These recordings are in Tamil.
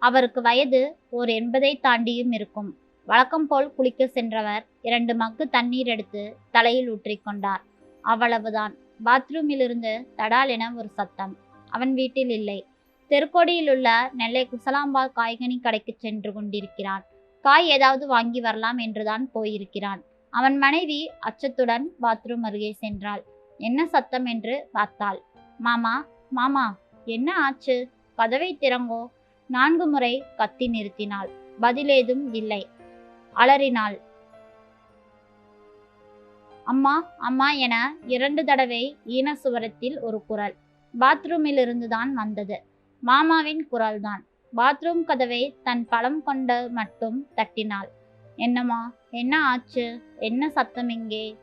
அவருக்கு வயது ஓர் எண்பதை தாண்டியும் இருக்கும். வழக்கம் போல் குளிக்க சென்றவர் இரண்டு மக்கு தண்ணீர் எடுத்து தலையில் ஊற்றிக்கொண்டார் அவ்வளவுதான். பாத்ரூமிலிருந்து தடால் என ஒரு சத்தம். அவன் வீட்டில் இல்லை. தெருக்கோடியில் உள்ள நெல்லை குசலாம்பா காய்கனி கடைக்கு சென்று கொண்டிருக்கிறான். காய் ஏதாவது வாங்கி வரலாம் என்றுதான் போயிருக்கிறான். அவன் மனைவி அச்சத்துடன் பாத்ரூம் அருகே சென்றாள். என்ன சத்தம் என்று பார்த்தாள். மாமா மாமா என்ன ஆச்சு? கதவை திறங்கோ. நான்கு முறை கத்தி நிறுத்தினாள். பதிலேதும் இல்லை. அலறினாள். அம்மா அம்மா என இரண்டு தடவை ஈனசுவரத்தில் ஒரு குரல். பாத்ரூமிலிருந்து தான் வந்தது. மாமாவின் குரல்தான். பாத்ரூம் கதவை தன் பலம் கொண்ட மட்டும் தட்டினாள். என்னம்மா என்ன ஆச்சு? என்ன சத்தம் இங்கே?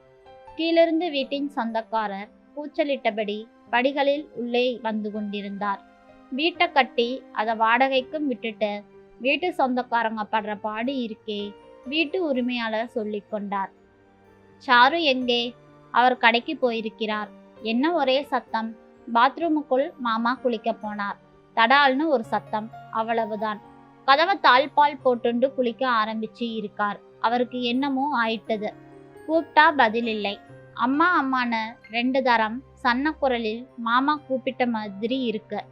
கீழிருந்து வீட்டின் சொந்தக்காரர் கூச்சலிட்டபடி படிகளில் உள்ளே வந்து கொண்டிருந்தார். வீட்டை கட்டி அதை வாடகைக்கும் விட்டுட்டு வீட்டு சொந்தக்காரங்க படுற பாடு இருக்கே வீட்டு உரிமையாளர் சொல்லி கொண்டார். சாரு எங்கே? அவர் கடைக்கு போயிருக்கிறார். என்ன ஒரே சத்தம்? பாத்ரூமுக்குள் மாமா குளிக்க போனார். தடால்னு ஒரு சத்தம். அவ்வளவுதான். கதவை தாழ்பால் போட்டுண்டு குளிக்க ஆரம்பிச்சு இருக்கார். அவருக்கு என்னமோ ஆயிட்டது. கூப்பிட்டா பதில் இல்லை அம்மா அம்மான்னு ரெண்டு தரம் சன்ன குரலில் மாமா கூப்பிட்ட மாதிரி இருக்கு.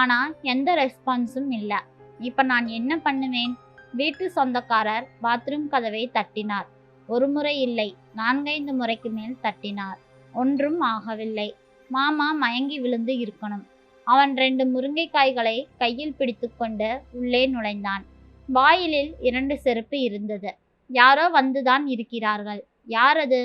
ஆனால் எந்த ரெஸ்பான்ஸும் இல்லை. இப்போ நான் என்ன பண்ணுவேன்? வீட்டு சொந்தக்காரர் பாத்ரூம் கதவை தட்டினார். ஒரு முறை இல்லை நான்கைந்து முறைக்கு மேல் தட்டினார். ஒன்றும் ஆகவில்லை. மாமா மயங்கி விழுந்து இருக்கணும். அவன் ரெண்டு முருங்கைக்காய்களை கையில் பிடித்துக்கொண்டு உள்ளே நுழைந்தான். வாயிலில் இரண்டு செருப்பு இருந்தது. யாரோ வந்துதான் இருக்கிறார்கள். யார் அது?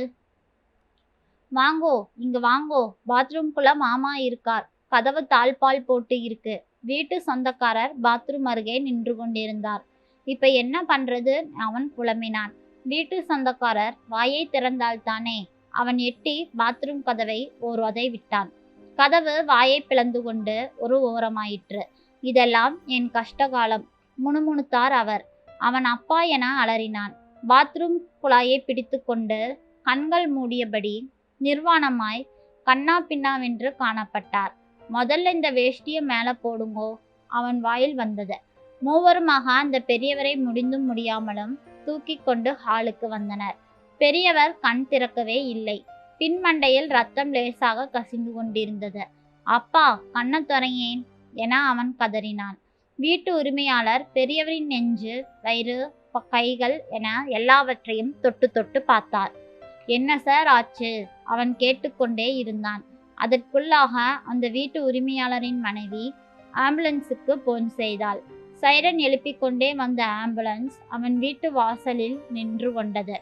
வாங்கோ இங்க வாங்கோ. பாத்ரூம்குள்ள மாமா இருக்கார். கதவு தாழ்பால் போட்டு இருக்கு. வீட்டு சொந்தக்காரர் பாத்ரூம் அருகே நின்று கொண்டிருந்தார். இப்ப என்ன பண்றது? அவன் புலம்பினான். வீட்டு சொந்தக்காரர் வாயை திறந்தால்தானே அவன் எட்டி பாத்ரூம் கதவை ஒரு உதை விட்டான். கதவு வாயை பிளந்து கொண்டு ஒரு ஓரமாயிற்று. இதெல்லாம் என் கஷ்டகாலம். முணுமுணுத்தார் அவர். அவன் அப்பா என அலறினான். பாத்ரூம் குழாயை பிடித்துக்கொண்டு கண்கள் மூடியபடி நிர்வாணமாய் கண்ணா பின்னாவென்று காணப்பட்டார். முதல்ல இந்த வேஷ்டியை மேலே போடுங்கோ. அவன் வாயில் வந்தது. மூவருமாக அந்த பெரியவரை முடிந்தும் முடியாமலும் தூக்கி கொண்டு ஹாலுக்கு வந்தனர். பெரியவர் கண் திறக்கவே இல்லை. பின்மண்டையில் ரத்தம் லேசாக கசிந்து கொண்டிருந்தது. அப்பா கண்ண துறையேன் என அவன் கதறினான். வீட்டு உரிமையாளர் பெரியவரின் நெஞ்சு வயிறு கைகள் என எல்லாவற்றையும் தொட்டு தொட்டு பார்த்தார். என்ன சார் ஆச்சு? அவன் கேட்டுக்கொண்டே இருந்தான். அதற்குள்ளாக அந்த வீட்டு உரிமையாளரின் மனைவி ஆம்புலன்ஸுக்கு போன் செய்தாள். சைரன் எழுப்பிக் கொண்டே வந்த ஆம்புலன்ஸ் அவன் வீட்டு வாசலில் நின்று கொண்டது.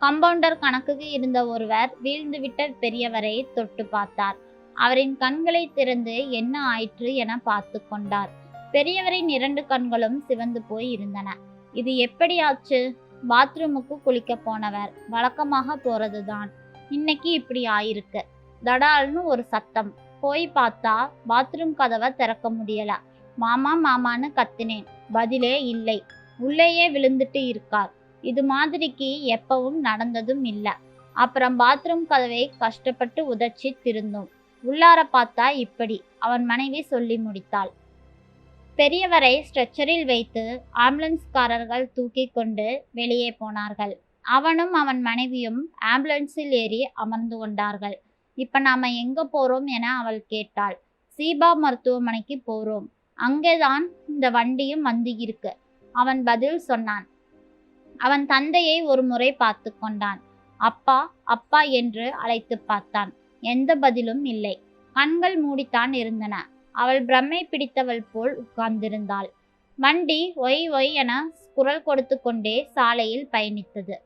கம்பவுண்டர் கணக்குக்கு இருந்த ஒருவர் வீழ்ந்துவிட்ட பெரியவரை தொட்டு பார்த்தார். அவரின் கண்களை திறந்து என்ன ஆயிற்று என பார்த்து கொண்டார். பெரியவரின் இரண்டு கண்களும் சிவந்து போய் இருந்தன. இது எப்படியாச்சு? பாத்ரூமுக்கு குளிக்க போனவர். வழக்கமாக போறதுதான். இன்னைக்கு இப்படி ஆயிருக்கு. தடால்னு ஒரு சத்தம். போய் பார்த்தா பாத்ரூம் கதவை திறக்க முடியல. மாமா மாமான்னு கத்தினேன். பதிலே இல்லை. உள்ளேயே விழுந்துட்டு இருக்கார். இது மாதிரிக்கு எப்பவும் நடந்ததும் இல்லை. அப்புறம் பாத்ரூம் கதவை கஷ்டப்பட்டு உதச்சி திருந்தோம். உள்ளார பார்த்தா இப்படி. அவன் மனைவி சொல்லி முடித்தாள். பெரியவரை ஸ்ட்ரெச்சரில் வைத்து ஆம்புலன்ஸ்காரர்கள் தூக்கி கொண்டு வெளியே போனார்கள். அவனும் அவன் மனைவியும் ஆம்புலன்ஸில் ஏறி அமர்ந்து கொண்டார்கள். இப்ப நாம எங்க போறோம் என அவள் கேட்டாள். சீபா மருத்துவமனைக்கு போறோம். அங்கேதான் இந்த வண்டியும் வந்து இருக்கு. அவன் பதில் சொன்னான். அவன் தந்தையை ஒரு முறை பார்த்து கொண்டான். அப்பா அப்பா என்று அழைத்து பார்த்தான். எந்த பதிலும் இல்லை. கண்கள் மூடித்தான் இருந்தன. அவள் பிரம்மை பிடித்தவள் போல் உட்கார்ந்திருந்தாள். வண்டி ஒய் ஒய் என குரல் கொடுத்து கொண்டே சாலையில் பயணித்தது.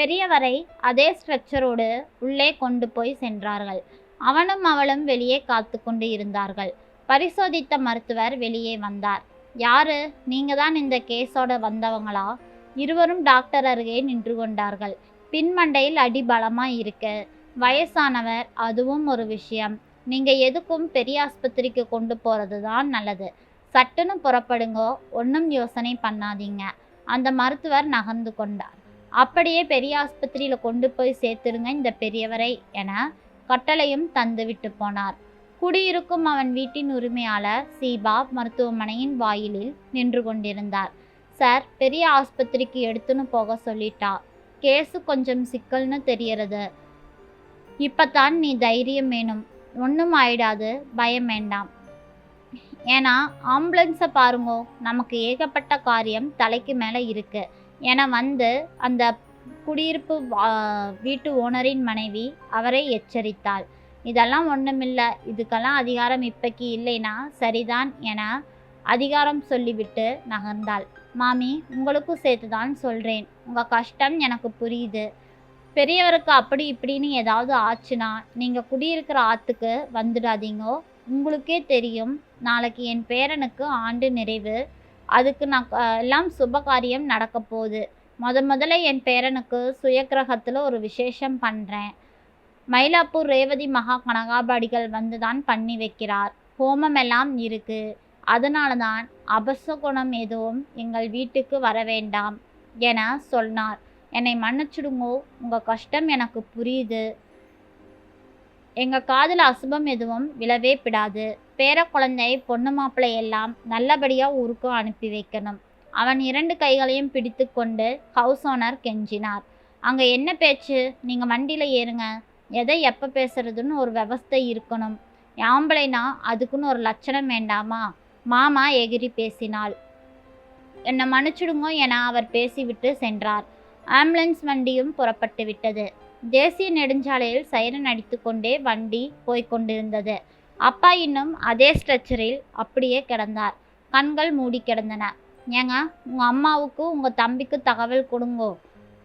பெரியவரை அதே ஸ்ட்ரக்சரோடு உள்ளே கொண்டு போய் சென்றார்கள். அவனும் அவளும் வெளியே காத்து கொண்டு இருந்தார்கள். பரிசோதித்த மருத்துவர் வெளியே வந்தார். யாரு? நீங்க தான் இந்த கேஸோட வந்தவங்களா? இருவரும் டாக்டர் அருகே நின்று கொண்டார்கள். பின்மண்டையில் அடி பலமா இருக்கு. வயசானவர் அதுவும் ஒரு விஷயம். நீங்க எதுக்கும் பெரிய ஆஸ்பத்திரிக்கு கொண்டு போறது தான் நல்லது. சட்டுன்னு புறப்படுங்கோ ஒன்றும் யோசனை பண்ணாதீங்க. அந்த மருத்துவர் நகர்ந்து கொண்டார். அப்படியே பெரிய ஆஸ்பத்திரியில் கொண்டு போய் சேர்த்துருங்க இந்த பெரியவரை என கட்டளையும் தந்துவிட்டு போனார். குடியிருக்கும் அவன் வீட்டின் உரிமையாளர் சீபா மருத்துவமனையின் வாயிலில் நின்று கொண்டிருந்தார். சார் பெரிய ஆஸ்பத்திரிக்கு எடுத்துன்னு போக சொல்லிட்டா. கேஸு கொஞ்சம் சிக்கல்னு தெரியறது. இப்பதான் நீ தைரியம் வேணும். ஒன்றும் ஆயிடாது பயம் வேண்டாம். ஏன்னா ஆம்புலன்ஸை பாருங்கோ நமக்கு ஏகப்பட்ட காரியம் தலைக்கு மேலே இருக்குது என வந்து அந்த குடியிருப்பு வீட்டு ஓனரின் மனைவி அவரை எச்சரித்தாள். இதெல்லாம் ஒன்றுமில்லை இதுக்கெல்லாம் அதிகாரம் இப்பைக்கு இல்லைனா சரிதான் என அதிகாரம் சொல்லிவிட்டு நகர்ந்தாள். மாமி உங்களுக்கும் சேர்த்து தான் சொல்கிறேன் உங்கள் கஷ்டம் எனக்கு புரியுது. பெரியவருக்கு அப்படி இப்படின்னு ஏதாவது ஆச்சுன்னா நீங்கள் குடியிருக்கிற ஆற்றுக்கு வந்துடாதீங்கோ. உங்களுக்கே தெரியும். நாளைக்கு என் பேரனுக்கு ஆண்டு நிறைவு. அதுக்கு நான் எல்லாம் சுபகாரியம் நடக்க போகுது. முத முதல்ல என் பேரனுக்கு சுயக்கிரகத்தில் ஒரு விசேஷம் பண்ணுறேன் மயிலாப்பூர் ரேவதி மகா கனகாபாடிகள் வந்து தான் பண்ணி வைக்கிறார். ஹோமம் எல்லாம் இருக்கு. அதனால தான் அபசகுணம் எதுவும் எங்கள் வீட்டுக்கு வர வேண்டாம் என சொன்னார். என்னை மன்னிச்சிடுங்கோ உங்கள் கஷ்டம் எனக்கு புரியுது. எங்கள் காதில் அசுபம் எதுவும் விழவே பிடாது பேர குழந்தை பொண்ணு மாப்பிள்ளை எல்லாம் நல்லபடியாக ஊருக்கு அனுப்பி வைக்கணும். அவன் இரண்டு கைகளையும் பிடித்து கொண்டு ஹவுஸ் ஓனர் கெஞ்சினார். அங்கே என்ன பேச்சு? நீங்கள் வண்டியில் ஏறுங்க. எதை எப்போ பேசுறதுன்னு ஒரு விவஸ்தை இருக்கணும். ஆம்பளைனா அதுக்குன்னு ஒரு லட்சணம் வேண்டாமா? மாமா எகிரி பேசினாள். என்னை மன்னிச்சிடுங்க என அவர் பேசிவிட்டு சென்றார். ஆம்புலன்ஸ் வண்டியும் புறப்பட்டு விட்டது. தேசிய நெடுஞ்சாலையில் சைரன் அடித்துக்கொண்டே வண்டி போய்க்கொண்டிருந்தது கொண்டிருந்தது. அப்பா இன்னும் அதே ஸ்ட்ரெச்சரில் அப்படியே கிடந்தார். கண்கள் மூடி கிடந்தன. ஏங்க உங்கள் அம்மாவுக்கு உங்கள் தம்பிக்கு தகவல் கொடுங்கோ.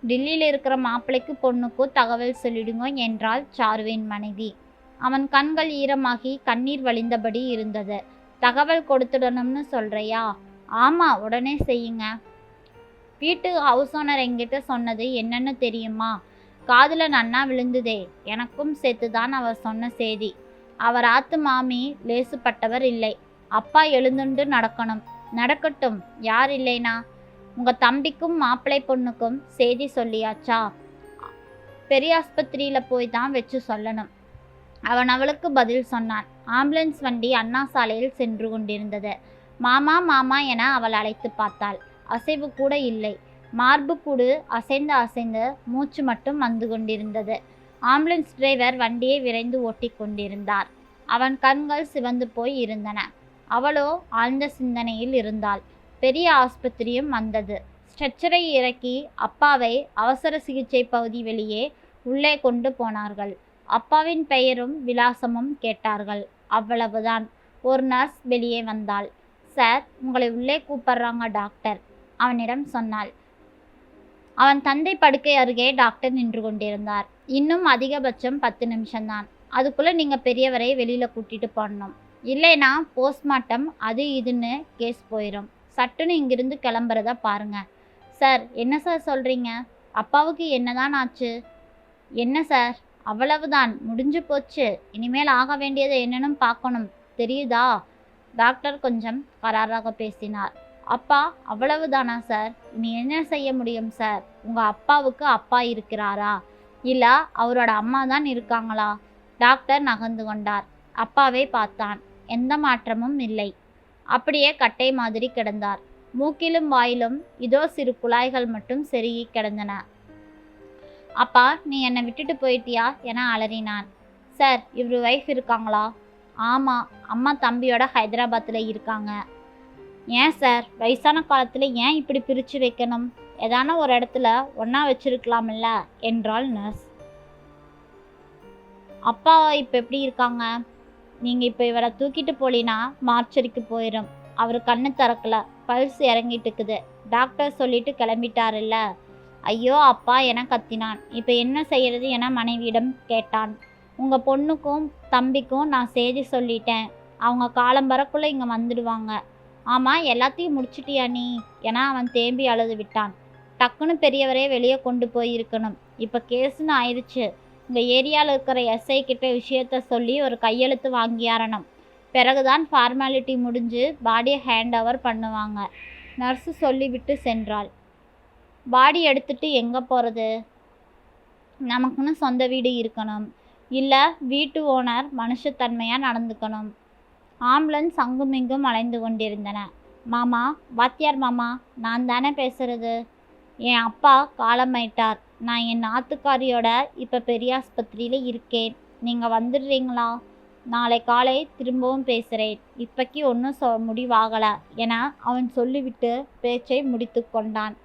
டில்லியில் இருக்கிற மாப்பிள்ளைக்கு பொண்ணுக்கும் தகவல் சொல்லிடுங்க என்றாள் சாருவின் மனைவி. அவன் கண்கள் ஈரமாகி கண்ணீர் வழிந்தபடி இருந்தது. தகவல் கொடுத்துடணும்னு சொல்கிறியா ஆமாம் உடனே செய்யுங்க. வீட்டு ஹவுஸ் ஓனர் என்கிட்ட சொன்னது என்னன்னு தெரியுமா? காதில் நன்னா விழுந்ததே. எனக்கும் சேர்த்து தான் அவர் சொன்ன செய்தி. அவர் ஆத்து மாமி லேசுப்பட்டவர் இல்லை. அப்பா எழுந்துண்டு நடக்கணும். நடக்கட்டும் யார் இல்லைனா? உங்க தம்பிக்கும் மாப்பிள்ளை பொண்ணுக்கும் செய்தி சொல்லியாச்சா? பெரியாஸ்பத்திரியில் போய் தான் வச்சு சொல்லணும். அவன் அவளுக்கு பதில் சொன்னான். ஆம்புலன்ஸ் வண்டி அண்ணா சாலையில் சென்று கொண்டிருந்தது. மாமா மாமா என அவள் அழைத்து பார்த்தாள். அசைவு கூட இல்லை. மார்பு கூடு அசைந்து அசைந்து மூச்சு மட்டும் வந்து கொண்டிருந்தது. ஆம்புலன்ஸ் டிரைவர் வண்டியை விரைந்து ஓட்டி கொண்டிருந்தார் அவன் கண்கள் சிவந்து போய் இருந்தன. அவளோ ஆழ்ந்த சிந்தனையில் இருந்தாள். பெரிய ஆஸ்பத்திரியும் வந்தது. ஸ்ட்ரெச்சரை இறக்கி அப்பாவை அவசர சிகிச்சை பகுதி வெளியே உள்ளே கொண்டு போனார்கள். அப்பாவின் பெயரும் விலாசமும் கேட்டார்கள். அவ்வளவுதான். ஒரு நர்ஸ் வெளியே வந்தாள். சார் உங்களை உள்ளே கூப்பிடுறாங்க டாக்டர் அவனிடம் சொன்னாள். அவன் தந்தை படுக்கை அருகே டாக்டர் நின்று கொண்டிருந்தார். இன்னும் அதிகபட்சம் பத்து நிமிஷம்தான். அதுக்குள்ளே நீங்கள் பெரியவரை வெளியில் கூட்டிட்டு போடணும். இல்லைனா போஸ்ட்மார்ட்டம் அது இதுன்னு கேஸ் போயிடும் சட்டுன்னு இங்கிருந்து கிளம்புறத பாருங்க. சார் என்ன சார் சொல்கிறீங்க அப்பாவுக்கு என்னதான் ஆச்சு? என்ன சார்? அவ்வளவுதான். முடிஞ்சு போச்சு. இனிமேல் ஆக வேண்டியது என்னன்னு பார்க்கணும். தெரியுதா? டாக்டர் கொஞ்சம் கராராக பேசினார். அப்பா அவ்வளவுதானா சார்? இனி என்ன செய்ய முடியும் சார்? உங்கள் அப்பாவுக்கு அப்பா இருக்கிறாரா? இல்லை அவரோட அம்மா தான் இருக்காங்களா? டாக்டர் நகர்ந்து கொண்டார். அப்பாவை பார்த்தான். எந்த மாற்றமும் இல்லை. அப்படியே கட்டை மாதிரி கிடந்தார். மூக்கிலும் வாயிலும் இதோ சிறு குழாய்கள் மட்டும் செருகி கிடந்தன. அப்பா நீ என்னை விட்டுட்டு போயிட்டியா? என அலறினான். சார் இவர் ஒய்ஃப் இருக்காங்களா? ஆமாம் அம்மா தம்பியோட ஹைதராபாத்தில் இருக்காங்க. ஏன் சார்? வயசான காலத்தில் ஏன் இப்படி பிரித்து வைக்கணும்? ஏதான ஒரு இடத்துல ஒன்றா வச்சிருக்கலாம்ல என்றாள் நர்ஸ் அப்பா இப்போ எப்படி இருக்காங்க? நீங்கள் இப்போ இவரை தூக்கிட்டு போலினா மார்ச்சரிக்கு போயிடும் அவர் கண்ணு திறக்கல. பல்ஸ் இறங்கிட்டு இருக்குது டாக்டர் சொல்லிட்டு கிளம்பிட்டாருல்ல? ஐயோ அப்பா என கத்தினான். இப்போ என்ன செய்யறது என மனைவியிடம் கேட்டான். உங்கள் பொண்ணுக்கும் தம்பிக்கும் நான் செய்தி சொல்லிட்டேன். அவங்க காலம் வரக்குள்ளே இங்கே வந்துடுவாங்க. ஆமாம் எல்லாத்தையும் முடிச்சிட்டியா நீ? என அவன் தேம்பி அழுது விட்டான். டக்குன்னு பெரியவரே வெளியே கொண்டு போய் இருக்கணும் இப்போ கேஸுன்னு ஆயிடுச்சு. இந்த ஏரியாவில் இருக்கிற எஸ்ஐ கிட்ட விஷயத்த சொல்லி ஒரு கையெழுத்து வாங்கியாரணும். பிறகுதான் ஃபார்மாலிட்டி முடிஞ்சு பாடியை ஹேண்ட் ஓவர் பண்ணுவாங்க. நர்ஸு சொல்லிவிட்டு சென்றாள். பாடி எடுத்துட்டு எங்கே போகிறது நமக்குன்னு சொந்த வீடு இருக்கணும். இல்லை வீட்டு ஓனர் மனுஷத்தன்மையாக நடந்துக்கணும். ஆம்புலன்ஸ் அங்குமிங்கும் அலைந்து கொண்டிருந்தன. மாமா வாத்தியார் மாமா நான் தானே பேசுறது? என் அப்பா காலமாயிட்டார். நான் என் நாத்துக்காரியோட இப்போ பெரியாஸ்பத்திரியில் இருக்கேன். நீங்கள் வந்துடுறீங்களா? நாளை காலை திரும்பவும் பேசுகிறேன் இப்போக்கி ஒன்றும் சொ முடிவாகலை. என அவன் சொல்லிவிட்டு பேச்சை முடித்து கொண்டான்.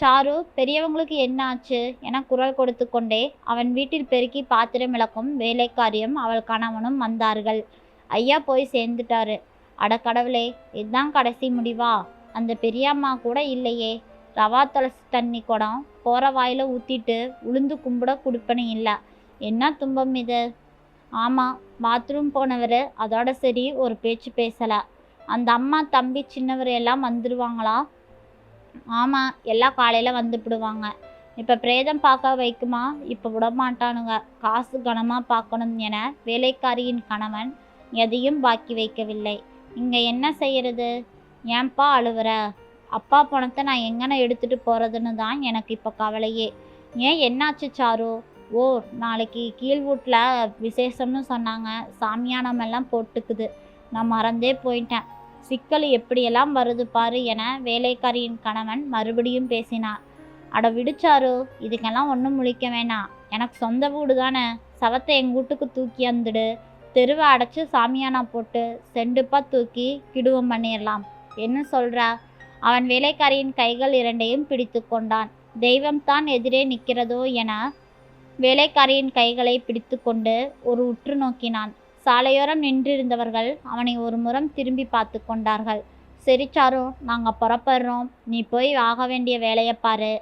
சாரு பெரியவங்களுக்கு என்ன ஆச்சு? என குரல் கொடுத்து கொண்டே அவன் வீட்டில் பெருக்கி பாத்திரம் விளக்கும் வேலைக்காரியும் அவள் கணவனும் வந்தார்கள். ஐயா போய் சேர்ந்துட்டாரு. அட கடவுளே இதுதான் கடைசி முடிவா? அந்த பெரியம்மா கூட இல்லையே. ரவா துளசி தண்ணி குடம் போகிற வாயில் ஊற்றிட்டு உளுந்து கும்பிட குடுப்பனு இல்லை. என்ன துன்பம் இது? ஆமாம் பாத்ரூம் போனவர் அதோட சரி ஒரு பேச்சு பேசலை. அந்த அம்மா தம்பி சின்னவர் எல்லாம் வந்துடுவாங்களா ஆமாம் எல்லாம் காலையில் வந்துவிடுவாங்க இப்போ பிரேதம் பார்க்க வைக்குமா? இப்போ விடமாட்டானுங்க. காசு கனமாக பார்க்கணும் என வேலைக்காரியின் கணவன் எதையும் பாக்கி வைக்கவில்லை. இங்கே என்ன செய்கிறது ஏன்பா அழுவுற? அப்பா பணத்தை நான் எங்கன எடுத்துட்டு போகிறதுன்னு தான் எனக்கு இப்போ கவலையே. ஏன் என்னாச்சு சாரு? ஓ நாளைக்கு கீழ் வீட்டில் விசேஷம்னு சொன்னாங்க. சாமியானம் எல்லாம் போட்டுக்குது. நான் மறந்தே போயிட்டேன். சிக்கல் எப்படியெல்லாம் வருது பாரு என வேலைக்காரியின் கணவன் மறுபடியும் பேசினார் அட விடுச்சாரு இதுக்கெல்லாம் ஒன்றும் முழிக்க வேணாம். எனக்கு சொந்த வீடு தானே. சவத்தை எங்கள் வீட்டுக்கு தூக்கி வந்துடு தெருவை அடைச்சி சாமியானா போட்டு செண்டுப்பா தூக்கி கிடுவம் பண்ணிடலாம் என்ன சொல்றா? அவன் வேலைக்காரியின் கைகள் இரண்டையும் பிடித்து கொண்டான். தெய்வம் தான் எதிரே நிற்கிறதோ என வேலைக்காரியின் கைகளை பிடித்து கொண்டு ஒரு உற்று நோக்கினான். சாலையோரம் நின்றிருந்தவர்கள் அவனை ஒரு முறம் திரும்பி பார்த்து கொண்டார்கள். சரி சாரு நாங்கள் புறப்படுறோம். நீ போய் ஆக வேண்டிய வேலையை பாரு.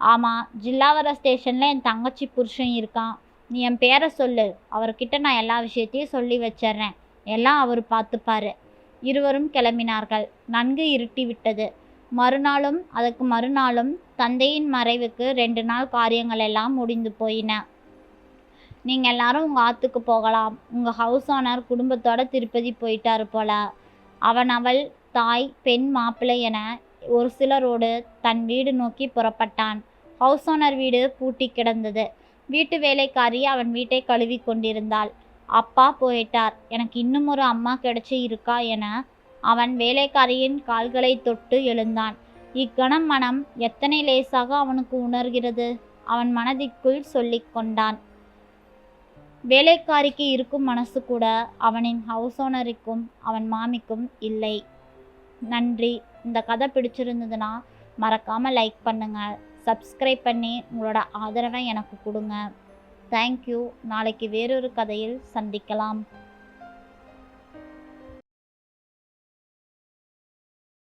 ஆமாம் ஜில்லாவர ஸ்டேஷனில் என் தங்கச்சி புருஷன் இருக்கான். நீ என் பேரை சொல்லு. அவர்கிட்ட நான் எல்லா விஷயத்தையும் சொல்லி வச்சிட்றேன். எல்லாம் அவர் பார்த்துப்பாரு. இருவரும் கிளம்பினார்கள். நன்கு இருட்டி விட்டது மறுநாளும் அதற்கு மறுநாளும் தந்தையின் மறைவுக்கு ரெண்டு நாள் காரியங்கள் எல்லாம் முடிந்து போயின. நீங்கள் எல்லாரும் உங்கள் ஆற்றுக்கு போகலாம். உங்கள் ஹவுஸ் ஓனர் குடும்பத்தோட திருப்பதி போயிட்டாரு போல. அவன் அவள் தாய் பெண் மாப்பிள்ளை என ஒரு சிலரோடு தன் வீடு நோக்கி புறப்பட்டான். ஹவுஸ் ஓனர் வீடு பூட்டி கிடந்தது. வீட்டு வேலைக்காரி அவன் வீட்டை கழுவி கொண்டிருந்தாள். அப்பா போயிட்டார். எனக்கு இன்னும் ஒரு அம்மா கிடைச்சி இருக்கா என அவன் வேலைக்காரியின் கால்களை தொட்டு எழுந்தான். இக்கணம் மனம் எத்தனை லேசாக அவனுக்கு உணர்கிறது? அவன் மனதிற்குள் சொல்லிக் கொண்டான். வேலைக்காரிக்கு இருக்கும் மனசு கூட அவனின் ஹவுஸ் ஓனருக்கும் அவன் மாமிக்கும் இல்லை. நன்றி. இந்த கதை பிடிச்சிருந்ததுன்னா மறக்காமல் லைக் பண்ணுங்கள் சப்ஸ்கிரைப் பண்ணி உங்களோட ஆதரவை எனக்கு கொடுங்க. தேங்க்யூ நாளைக்கு வேறொரு கதையில் சந்திக்கலாம்.